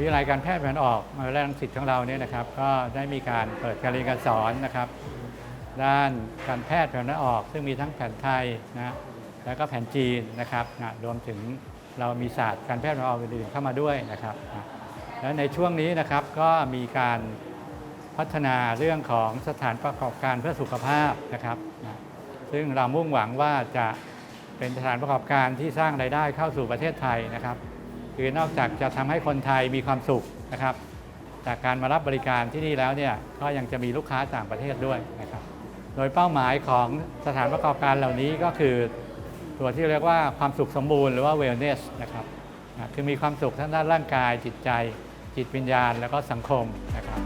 วิทยาลัยการแพทย์แผนออกมหาวิทยาลัยรังสิตของเราเนี่ยนะครับ ก็ได้มีการเปิดการเรียนการสอนนะครับ ด้านการแพทย์แผนออก ซึ่งมีทั้งแผนไทยนะแล้วก็แผนจีนนะครับนะรวมถึงเรามีศาสตร์การแพทย์แผนออกอื่นๆเข้ามาด้วยนะครับนะและในช่วงนี้นะครับก็มีการพัฒนาเรื่องของสถานประกอบการเพื่อสุขภาพนะครับนะซึ่งเรามุ่งหวังว่าจะเป็นสถานประกอบการที่สร้างรายได้เข้าสู่ประเทศไทยนะครับ คือนอกจากจะทำให้คนไทยมีความสุขนะครับ จากการมารับบริการที่นี่แล้วเนี่ยก็ยังจะมีลูกค้าต่างประเทศด้วยนะครับ โดยเป้าหมายของสถานประกอบการเหล่านี้ก็คือตัวที่เรียกว่าความสุขสมบูรณ์หรือว่า wellness นะครับคือมีความสุขทั้งด้านร่างกายจิตใจ จิตวิญญาณ แล้วก็สังคมนะครับ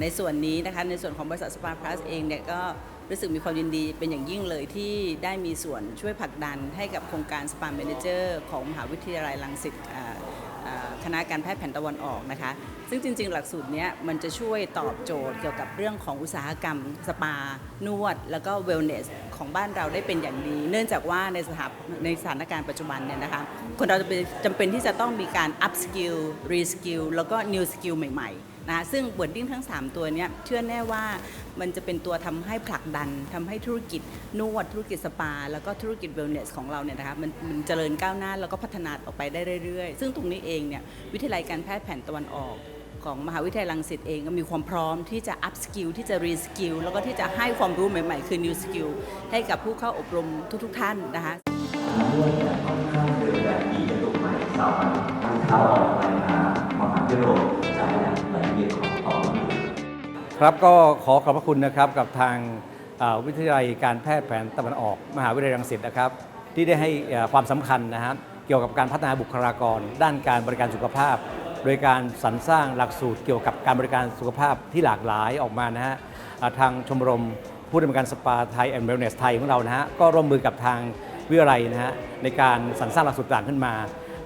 ในส่วนนี้นะคะในส่วนของบริษัทสปาร์พลัสเองเนี่ยก็ รู้สึกมีความยินดีเป็นอย่างยิ่งเลยที่ได้มีส่วนช่วยผลักดันให้กับโครงการสปาเมนเจอร์ของมหาวิทยาลัยรังสิตคณะการแพทย์แผนตะวันออกนะคะ ซึ่งจริง ๆ หลักสูตรนี้มันจะช่วยตอบโจทย์เกี่ยวกับเรื่องของอุตสาหกรรม สปา นวด แล้วก็เวลเนสของบ้านเราได้เป็นอย่างดี เนื่องจากว่าในสถาในสถานการณ์ปัจจุบันเนี่ยนะคะ คนเราจะเป็นจำเป็นที่จะต้องมีการ up skill re skill แล้วก็ new skill ใหม่ ๆ นะะซึ่งบ o ดดิ้งทั้ง 3 ตัวนี้เชื่อแน่ว่า มันจะเป็นตัวทำให้ผลักดันทำให้ธุรกิจนวดธุรกิจสปา แล้วก็ธุรกิจเวลเนสของเราเนี่ยนะคะมันมันเจริญก้าวหน้าแล้วก็พัฒนาออกไปได้เรื่อยๆ ซึ่งตรงนี้เองเนี่ยวิทยาลัยการแพทย์แผนตะวันออกของมหาวิทยาลัยรังสิตเองก็มีความพร้อมที่จะ up skill ที่จะ re skill แล้วก็ที่จะให้ความรู้ใหม่ๆ คือ new skill ให้กับผู้เข้าอบรมทุกๆ ท่านนะคะนวดจะค่อนข้างเดินแบบมีกระดูกใหม่สาวทั้งเท้าออกไปหามหาวิทยาลัย ครับก็ขอขอบพระคุณนะครับกับทางวิทยาลัยการแพทย์แผนตะวันออก มหาวิทยาลัยรังสิตนะครับ ที่ได้ให้ความสำคัญนะครับเกี่ยวกับการพัฒนาบุคลากร ด้านการบริการสุขภาพ โดยการสรรสร้างหลักสูตรเกี่ยวกับการบริการสุขภาพที่หลากหลายออกมานะฮะทางชมรมผู้ดำเนินการสปาไทยแอนด์เวลเนสไทยของเรานะฮะก็ร่วมมือกับทางวิทยาลัยนะฮะในการสรรสร้างหลักสูตรต่างขึ้นมา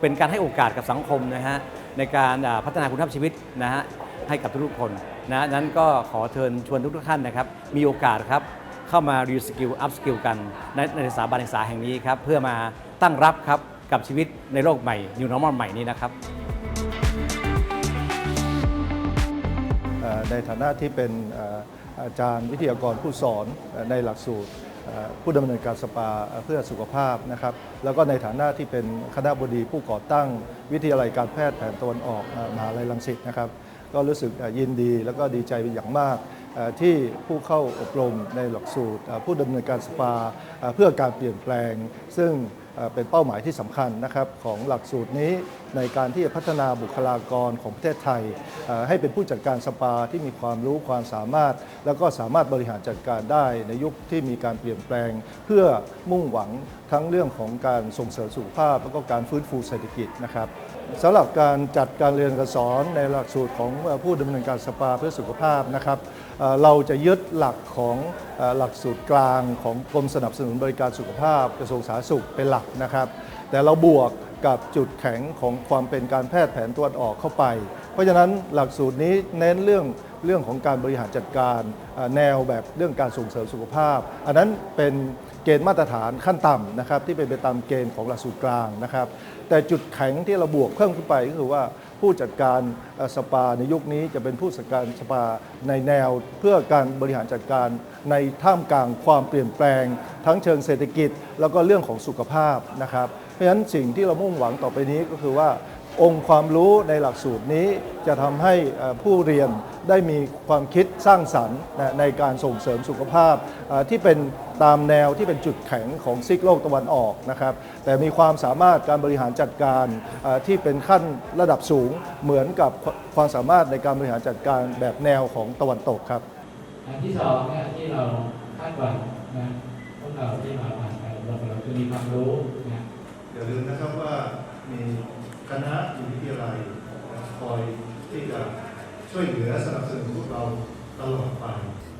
เป็นการให้โอกาสกับสังคมนะฮะในการพัฒนาคุณภาพชีวิตนะฮะให้กับทุกคน นะนั้นก็ขอเชิญชวนทุกๆท่านนะครับ มีโอกาสครับเข้ามา re skill up skill กันในในสถาบันศึกษาแห่งนี้ครับ เพื่อมาตั้งรับครับกับชีวิตในโลกใหม่ new normal ใหม่นี้นะครับ เอ่อในฐานะที่เป็นเอ่ออาจารย์วิทยากรผู้สอนเอ่อในหลักสูตรเอ่อผู้ดำเนินการสปาเอ่อเพื่อสุขภาพนะครับ แล้วก็ในฐานะที่เป็นคณะบดีผู้ก่อตั้งวิทยาลัยการแพทย์แผนตะวันออกเอ่อมหาลัยรังสิตนะครับ ก็รู้สึกยินดี แล้วก็ดีใจเป็นอย่างมากที่ผู้เข้าอบรมในหลักสูตร ผู้ดำเนินการสปาเพื่อการเปลี่ยนแปลง ซึ่งเอ่อเป็นเป้าหมายที่สำคัญนะครับของหลักสูตรนี้ ในการที่จะพัฒนาบุคลากรของประเทศไทย ให้เป็นผู้จัดการสปาที่มีความรู้ความสามารถ แล้วก็สามารถบริหารจัดการได้ในยุคที่มีการเปลี่ยนแปลง เพื่อมุ่งหวังทั้งเรื่องของการส่งเสริมสุขภาพ แล้วก็การฟื้นฟูเศรษฐกิจนะครับสำหรับการจัดการเรียนการสอนในหลักสูตรของผู้ดำเนินการสปาเพื่อสุขภาพนะครับเราจะยึดหลักของหลักสูตรกลางของกรมสนับสนุนบริการสุขภาพกระทรวงสาธารณสุขเป็นหลักนะครับ แต่เราบวก กับจุดแข็งของความเป็นการแพทย์แผนตะวันออกเข้าไป เพราะฉะนั้นหลักสูตรนี้เน้นเรื่องเรื่องของการบริหารจัดการแนวแบบเรื่องการส่งเสริมสุขภาพ อันนั้นเป็นเกณฑ์มาตรฐานขั้นต่ำนะครับที่เป็นไปตามเกณฑ์ของหลักสูตรกลางนะครับ แต่จุดแข็งที่เราบวกเพิ่มขึ้นไปก็คือว่าผู้จัดการสปาในยุคนี้จะเป็นผู้จัดการสปาในแนวเพื่อการบริหารจัดการในท่ามกลางความเปลี่ยนแปลง ทั้งเชิงเศรษฐกิจ แล้วก็เรื่องของสุขภาพนะครับ เพราะฉะนั้นสิ่งที่เรามุ่งหวังต่อไปนี้ก็คือว่า องค์ความรู้ในหลักสูตรนี้จะทำให้ผู้เรียนได้มีความคิดสร้างสรรค์นในการส่งเสริมสุขภาพที่เป็นตามแนวที่เป็นจุดแข็งของซีกโลกตะวันออกนะครับ แต่มีความสามารถการบริหารจัดการที่เป็นขั้นระดับสูงเหมือนกับความสามารถในการบริหารจัดการแบบแนวของตะวันตกครับอันที่สองเนี่ยที่เราคาดหวังนะพวกเราที่มาผ่านการอบรมเราจะมีความรู้าลืมนะครับว่ามีคณะวิทยาลัยคอยที่จะช่วยเหลือสนับสนุนพวกเราตลอดไป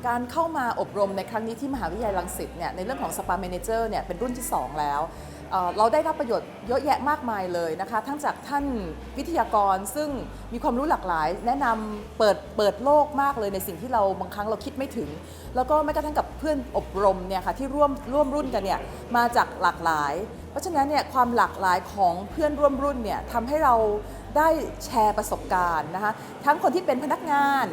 การเข้ามาอบรมในครั้งนี้ที่มหาวิทยาลัยรังสิตเนี่ยในเรื่องของสปาเมนเจอร์เนี่ยเป็นรุ่นที่ 2 แล้วเราได้รับประโยชน์เยอะแยะมากมายเลยนะคะ ทั้งจากท่านวิทยากรซึ่งมีความรู้หลากหลาย แนะนำเปิดเปิดโลกมากเลยในสิ่งที่เราบางครั้งเราคิดไม่ถึง แล้วก็แม้กระทั่งกับเพื่อนอบรมเนี่ยค่ะที่ร่วมร่วมรุ่นกันเนี่ยมาจากหลากหลาย เพราะฉะนั้นเนี่ยความหลากหลายของเพื่อนร่วมรุ่นเนี่ยทำให้เราได้แชร์ประสบการณ์นะคะทั้งคนที่เป็นพนักงาน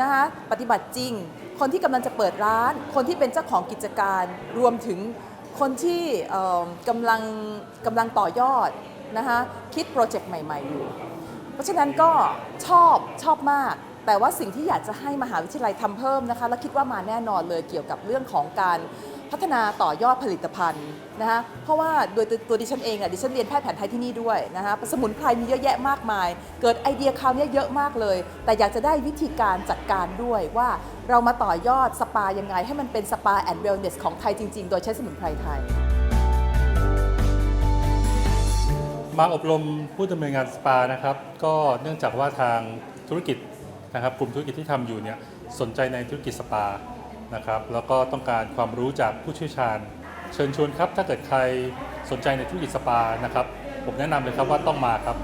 นะคะปฏิบัติจริง คนที่กำลังจะเปิดร้าน คนที่เป็นเจ้าของกิจการ รวมถึงคนที่กำลังกำลังต่อยอดนะคะคิดโปรเจกต์ใหม่ ๆ อยู่ เพราะฉะนั้นก็ชอบชอบมาก แต่ว่าสิ่งที่อยากจะให้มหาวิทยาลัยทำเพิ่มนะคะ และคิดว่ามาแน่นอนเลยเกี่ยวกับเรื่องของการ พัฒนาต่อยอดผลิตภัณฑ์นะคะเพราะว่าโดยตัวดิฉันเองอะดิฉันเรียนแพทย์แผนไทยที่นี่ด้วยนะคะสมุนไพรมีเยอะแยะมากมาย เกิดไอเดียคราวนี้เยอะมากเลย แต่อยากจะได้วิธีการจัดการด้วยว่าเรามาต่อยอดสปายังไง ให้มันเป็นสปาแอนด์เวลเนสของไทยจริง ๆ โดยใช้สมุนไพรไทย มาอบรมผู้ดำเนินงานสปานะครับก็เนื่องจากว่าทางธุรกิจนะครับกลุ่มธุรกิจที่ทำอยู่เนี่ยสนใจในธุรกิจสปา นะครับ แล้วก็ต้องการความรู้จากผู้เชี่ยวชาญ เชิญชวนครับ ถ้าเกิดใครสนใจในธุรกิจสปานะครับ ผมแนะนำเลยครับว่าต้องมาครับ